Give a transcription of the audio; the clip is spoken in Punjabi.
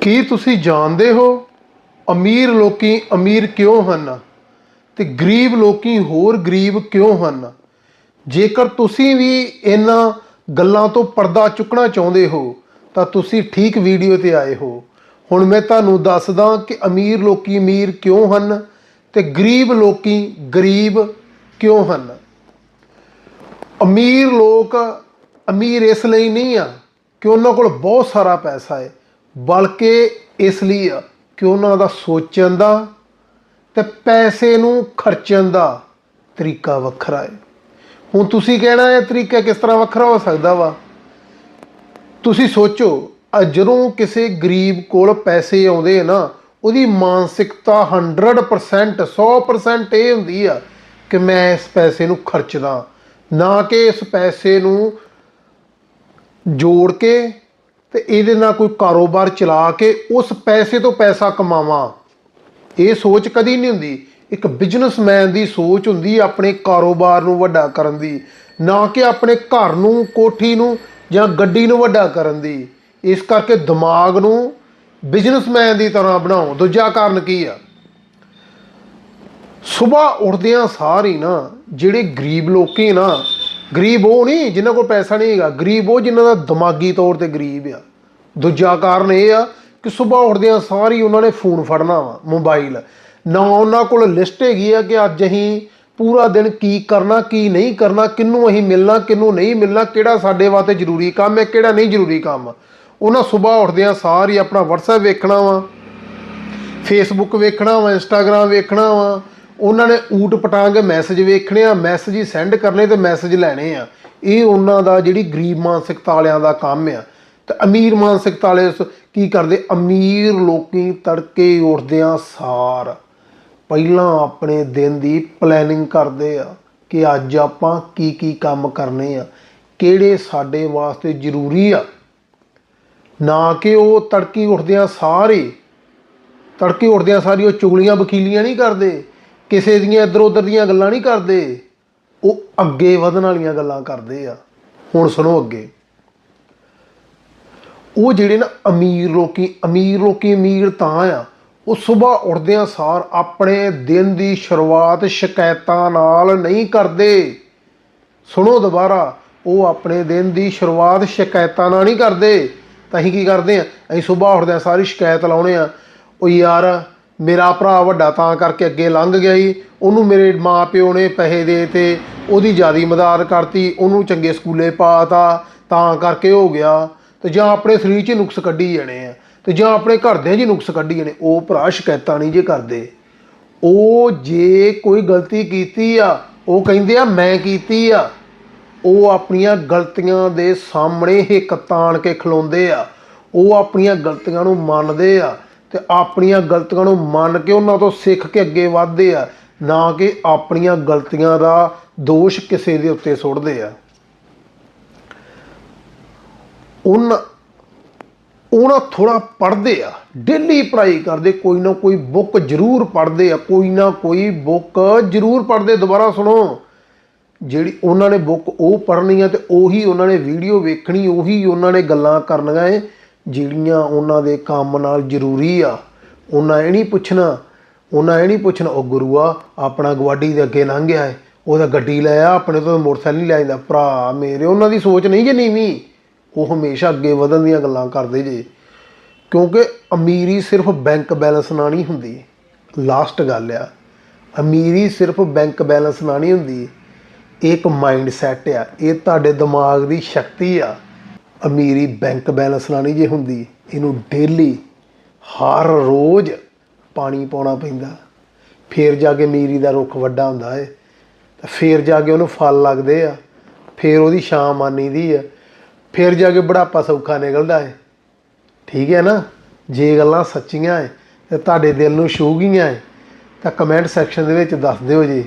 ਕੀ ਤੁਸੀਂ ਜਾਣਦੇ ਹੋ ਅਮੀਰ ਲੋਕੀ ਅਮੀਰ ਕਿਉਂ ਹਨ ਤੇ ਗਰੀਬ ਲੋਕੀ ਹੋਰ ਗਰੀਬ ਕਿਉਂ ਹਨ? ਜੇਕਰ ਤੁਸੀਂ ਵੀ ਇਹਨਾਂ ਗੱਲਾਂ ਤੋਂ ਪਰਦਾ ਚੁੱਕਣਾ ਚਾਹੁੰਦੇ ਹੋ, ਤਾਂ ਤੁਸੀਂ ਠੀਕ ਵੀਡੀਓ ਤੇ ਆਏ ਹੋ। ਹੁਣ ਮੈਂ ਤੁਹਾਨੂੰ ਦੱਸਦਾ ਕਿ ਅਮੀਰ ਲੋਕੀ ਅਮੀਰ ਕਿਉਂ ਹਨ ਤੇ ਗਰੀਬ ਲੋਕੀ ਗਰੀਬ ਕਿਉਂ ਹਨ। ਅਮੀਰ ਲੋਕ ਅਮੀਰ ਇਸ ਲਈ ਨਹੀਂ ਆ ਕਿ ਉਹਨਾਂ ਕੋਲ ਬਹੁਤ ਸਾਰਾ ਪੈਸਾ ਹੈ। ਬਲਕਿ ਇਸ ਲਈ ਆ ਕਿ ਉਹਨਾਂ ਦਾ ਸੋਚਣ ਦਾ ਤੇ ਪੈਸੇ ਨੂੰ ਖਰਚਣ ਦਾ ਤਰੀਕਾ ਵੱਖਰਾ ਹੈ। ਹੁਣ ਤੁਸੀਂ ਕਹਿਣਾ ਇਹ ਤਰੀਕਾ ਕਿਸ ਤਰ੍ਹਾਂ ਵੱਖਰਾ ਹੋ ਸਕਦਾ ਵਾ? ਤੁਸੀਂ ਸੋਚੋ ਜਦੋਂ ਕਿਸੇ ਗਰੀਬ ਕੋਲ ਪੈਸੇ ਆਉਂਦੇ ਆ ਨਾ, ਉਹਦੀ ਮਾਨਸਿਕਤਾ 100% 100% ਇਹ ਹੁੰਦੀ ਆ ਕਿ ਮੈਂ ਇਸ ਪੈਸੇ ਨੂੰ ਖਰਚਦਾ, ਨਾ ਕਿ ਇਸ ਪੈਸੇ ਨੂੰ ਜੋੜ ਕੇ ਤੇ ਇਹਦੇ ਨਾਲ ਕੋਈ ਕਾਰੋਬਾਰ ਚਲਾ ਕੇ ਉਸ ਪੈਸੇ ਤੋਂ ਪੈਸਾ ਕਮਾਵਾਂ। ਇਹ ਸੋਚ ਕਦੀ ਨਹੀਂ ਹੁੰਦੀ। ਇੱਕ ਬਿਜ਼ਨਸਮੈਨ ਦੀ ਸੋਚ ਹੁੰਦੀ ਆਪਣੇ ਕਾਰੋਬਾਰ ਨੂੰ ਵੱਡਾ ਕਰਨ ਦੀ, ਨਾ ਕਿ ਆਪਣੇ ਘਰ ਨੂੰ, ਕੋਠੀ ਨੂੰ ਜਾਂ ਗੱਡੀ ਨੂੰ ਵੱਡਾ ਕਰਨ ਦੀ। ਇਸ ਕਰਕੇ ਦਿਮਾਗ ਨੂੰ ਬਿਜ਼ਨਸਮੈਨ ਦੀ ਤਰ੍ਹਾਂ ਬਣਾਓ। ਦੂਜਾ ਕਾਰਨ ਕੀ ਆ? ਸਵੇਰ ਉੱਠਦਿਆਂ ਸਾਰ ਹੀ ਨਾ ਜਿਹੜੇ ਗਰੀਬ ਲੋਕੀ ਨਾ ਗਰੀਬ ਉਹ ਨਹੀਂ, ਜਿਨ੍ਹਾਂ ਕੋਲ ਪੈਸਾ ਨਹੀਂ ਹੈਗਾ। ਗਰੀਬ ਉਹ ਜਿਨ੍ਹਾਂ ਦਾ ਦਿਮਾਗੀ ਤੌਰ ਤੇ ਗਰੀਬ ਆ। ਦੂਜਾ ਕਾਰਨ ਇਹ ਆ ਕਿ ਸਵੇਰ ਉੱਠਦਿਆਂ ਸਾਰੀ ਉਹਨਾਂ ਨੇ ਫੋਨ ਫੜਨਾ ਵਾ, ਮੋਬਾਈਲ। ਨਾ ਉਹਨਾਂ ਕੋਲ ਲਿਸਟ ਹੈਗੀ ਆ ਕਿ ਅੱਜ ਅਸੀਂ ਪੂਰਾ ਦਿਨ ਕੀ ਕਰਨਾ, ਕੀ ਨਹੀਂ ਕਰਨਾ ਕਿੰਨੂੰ ਅਸੀਂ ਮਿਲਣਾ ਕਿੰਨੂੰ ਨਹੀਂ ਮਿਲਣਾ, ਕਿਹੜਾ ਸਾਡੇ ਵਾਸਤੇ ਜ਼ਰੂਰੀ ਕੰਮ ਹੈ, ਕਿਹੜਾ ਨਹੀਂ ਜ਼ਰੂਰੀ ਕੰਮ। ਉਹਨਾਂ ਸਵੇਰ ਉੱਠਦਿਆਂ ਸਾਰ ਹੀ ਆਪਣਾ WhatsApp ਵੇਖਣਾ ਵਾ ਫੇਸਬੁੱਕ ਵੇਖਣਾ ਵਾ ਇੰਸਟਾਗ੍ਰam ਵੇਖਣਾ ਵਾ ਉਹਨਾਂ ਨੇ ਊਟ ਪਟਾਂਗ ਮੈਸੇਜ ਵੇਖਣੇ ਆ, ਮੈਸੇਜ ਹੀ ਸੈਂਡ ਕਰਨੇ ਤੇ ਮੈਸੇਜ ਲੈਣੇ ਆ। ਇਹ ਉਹਨਾਂ ਦਾ ਜਿਹੜੀ ਗਰੀਬ ਮਾਨਸਿਕਤਾ ਵਾਲਿਆਂ ਦਾ ਕੰਮ ਆ। ਤੇ ਅਮੀਰ ਮਾਨਸਿਕਤਾ ਵਾਲੇ ਸ- ਕੀ ਕਰਦੇ? ਅਮੀਰ ਲੋਕੀ ਤੜਕੇ ਉੱਠਦਿਆਂ ਸਾਰ। ਪਹਿਲਾਂ ਆਪਣੇ ਦਿਨ ਦੀ ਪਲੈਨਿੰਗ ਕਰਦੇ ਆ ਕਿ ਅੱਜ ਆਪਾਂ ਕੀ ਕੀ ਕੰਮ ਕਰਨੇ ਆ। ਕਿਹੜੇ ਸਾਡੇ ਵਾਸਤੇ ਜ਼ਰੂਰੀ ਆ? ਨਾ ਕਿ ਉਹ ਤੜਕੇ ਉੱਠਦਿਆਂ ਸਾਰੇ। ਤੜਕੇ ਉੱਠਦਿਆਂ ਸਾਰੀ ਉਹ ਚੁਗਲੀਆਂ ਵਕੀਲੀਆਂ ਨਹੀਂ ਕਰਦੇ। ਕਿਸੇ ਦੀਆਂ ਇੱਧਰ ਉੱਧਰ ਦੀਆਂ ਗੱਲਾਂ ਨਹੀਂ ਕਰਦੇ। ਉਹ ਅੱਗੇ ਵਧਣ ਵਾਲੀਆਂ ਗੱਲਾਂ ਕਰਦੇ ਆ। ਹੁਣ ਸੁਣੋ ਅੱਗੇ। ਉਹ ਜਿਹੜੇ ਨਾ ਅਮੀਰ ਲੋਕੀ ਅਮੀਰ ਲੋਕੀ ਅਮੀਰ ਤਾਂ ਆ, ਉਹ ਸਵੇਰ ਉੱਠਦਿਆਂ ਸਾਰ ਆਪਣੇ ਦਿਨ ਦੀ ਸ਼ੁਰੂਆਤ ਸ਼ਿਕਾਇਤਾਂ ਨਾਲ ਨਹੀਂ ਕਰਦੇ। ਸੁਣੋ ਦੁਬਾਰਾ, ਉਹ ਆਪਣੇ ਦਿਨ ਦੀ ਸ਼ੁਰੂਆਤ ਸ਼ਿਕਾਇਤਾਂ ਨਾਲ ਨਹੀਂ ਕਰਦੇ। ਤਾਂ ਅਸੀਂ ਕੀ ਕਰਦੇ ਆ? ਅਸੀਂ ਸਵੇਰ ਉੱਠਦਿਆਂ ਸਾਰੀ ਸ਼ਿਕਾਇਤ ਲਾਉਣੇ ਆ। ਉਹ ਯਾਰ ਮੇਰਾ ਭਰਾ ਵੱਡਾ ਤਾਂ ਕਰਕੇ ਅੱਗੇ ਲੰਘ ਗਿਆ ਜੀ। ਉਹਨੂੰ ਮੇਰੇ ਮਾਂ ਪਿਓ ਨੇ ਪੈਸੇ ਦੇ ਤੇ ਉਹਦੀ ਜਿਆਦੀ ਮਦਦ ਕਰਤੀ। ਉਹਨੂੰ ਚੰਗੇ ਸਕੂਲੇ ਪਾਤਾ। ਤਾਂ ਕਰਕੇ ਹੋ ਗਿਆ। ਤੇ ਜਾਂ ਆਪਣੇ ਸਰੀਰ 'ਚ ਨੁਕਸ ਕੱਢੀ ਜਾਣੇ ਆ। ਤੇ ਜਾਂ ਆਪਣੇ ਘਰਦਿਆਂ 'ਚ ਹੀ ਨੁਕਸ ਕੱਢੀ ਜਾਣੇ। ਉਹ ਭਰਾ ਸ਼ਿਕਾਇਤਾਂ ਨਹੀਂ ਜੇ ਕਰਦੇ। ਉਹ ਜੇ ਕੋਈ ਗਲਤੀ ਕੀਤੀ ਆ, ਉਹ ਕਹਿੰਦੇ ਆ, ਮੈਂ ਕੀਤੀ ਆ। ਉਹ ਆਪਣੀਆਂ ਗਲਤੀਆਂ ਦੇ ਸਾਹਮਣੇ ਹਿੱਕ ਤਾਣ ਕੇ ਖਲੋਂਦੇ ਆ। ਉਹ ਆਪਣੀਆਂ ਗਲਤੀਆਂ ਨੂੰ ਮੰਨਦੇ ਆ। ਤੇ ਆਪਣੀਆਂ ਗਲਤੀਆਂ ਨੂੰ ਮੰਨ ਕੇ ਉਹਨਾਂ ਤੋਂ ਸਿੱਖ ਕੇ ਅੱਗੇ ਵਧਦੇ ਆ, ਨਾ ਕਿ ਆਪਣੀਆਂ ਗਲਤੀਆਂ ਦਾ ਦੋਸ਼ ਕਿਸੇ ਦੇ ਉੱਤੇ ਸੁੱਟਦੇ ਆ। ਉਹਨਾਂ ਉਹਨਾਂ ਥੋੜਾ ਪੜ੍ਹਦੇ ਆ ਡੇਲੀ ਪੜ੍ਹਾਈ ਕਰਦੇ, ਕੋਈ ਨਾ ਕੋਈ ਬੁੱਕ ਜ਼ਰੂਰ ਪੜ੍ਹਦੇ ਆ, ਕੋਈ ਨਾ ਕੋਈ ਬੁੱਕ ਜ਼ਰੂਰ ਪੜ੍ਹਦੇ, ਦੁਬਾਰਾ ਸੁਣੋ। ਜਿਹੜੀ ਉਹਨਾਂ ਨੇ ਬੁੱਕ ਉਹ ਪੜ੍ਹਨੀ ਆ ਤੇ ਉਹੀ ਉਹਨਾਂ ਨੇ ਵੀਡੀਓ ਵੇਖਣੀ, ਉਹੀ ਉਹਨਾਂ ਨੇ ਗੱਲਾਂ ਕਰਨੀਆਂ ਏ। ਜਿਹੜੀਆਂ ਉਹਨਾਂ ਦੇ ਕੰਮ ਨਾਲ ਜ਼ਰੂਰੀ ਆ, ਉਹਨਾਂ ਇਹ ਨਹੀਂ ਪੁੱਛਣਾ, ਉਹਨਾਂ ਇਹ ਨਹੀਂ ਪੁੱਛਣਾ, ਉਹ ਗੁਰੂਆ ਆਪਣਾ ਗਵਾਡੀ ਦੇ ਅੱਗੇ ਲੰਘ ਗਿਆ ਏ, ਉਹਦਾ ਗੱਡੀ ਲੈ ਆ, ਆਪਣੇ ਤੋਂ ਮੋਟਰਸਾਈਕਲ ਨਹੀਂ ਲੈ ਜਾਂਦਾ। ਭਰਾ ਮੇਰੇ, ਉਹਨਾਂ ਦੀ ਸੋਚ ਨਹੀਂ ਜੇ ਨੀਵੀਂ, ਉਹ ਹਮੇਸ਼ਾ ਅੱਗੇ ਵਧਣ ਦੀਆਂ ਗੱਲਾਂ ਕਰਦੇ ਜੇ। ਕਿਉਂਕਿ ਅਮੀਰੀ ਸਿਰਫ ਬੈਂਕ ਬੈਲੈਂਸ ਨਾਲ ਨਹੀਂ ਹੁੰਦੀ। ਲਾਸਟ ਗੱਲ ਆ, ਅਮੀਰੀ ਸਿਰਫ ਬੈਂਕ ਬੈਲੈਂਸ ਨਾਲ ਨਹੀਂ ਹੁੰਦੀ। ਇਹ ਇੱਕ ਮਾਈਂਡ ਸੈਟ ਆ, ਇਹ ਤੁਹਾਡੇ ਦਿਮਾਗ ਦੀ ਸ਼ਕਤੀ ਆ। ਅਮੀਰੀ ਬੈਂਕ ਬੈਲੈਂਸ ਨਾਲ ਨਹੀਂ ਜੇ ਹੁੰਦੀ, ਇਹਨੂੰ ਡੇਲੀ ਹਰ ਰੋਜ਼ ਪਾਣੀ ਪਾਉਣਾ ਪੈਂਦਾ। ਫੇਰ ਜਾ ਕੇ ਅਮੀਰੀ ਦਾ ਰੁੱਖ ਵੱਡਾ ਹੁੰਦਾ ਏ, ਤਾਂ ਫੇਰ ਜਾ ਕੇ ਉਹਨੂੰ ਫਲ ਲੱਗਦੇ ਆ, ਫੇਰ ਉਹਦੀ ਛਾਂ ਮਾਨੀ ਦੀ ਆ, ਫੇਰ ਜਾ ਕੇ ਬੁਢਾਪਾ ਸੌਖਾ ਨਿਕਲਦਾ ਏ। ਠੀਕ ਹੈ ਨਾ? ਜੇ ਗੱਲਾਂ ਸੱਚੀਆਂ ਏ, ਤੇ ਤੁਹਾਡੇ ਦਿਲ ਨੂੰ ਛੂਹ ਗਈਆਂ ਏ, ਤਾਂ ਕਮੈਂਟ ਸੈਕਸ਼ਨ ਦੇ ਵਿੱਚ ਦੱਸ ਦਿਓ ਜੀ।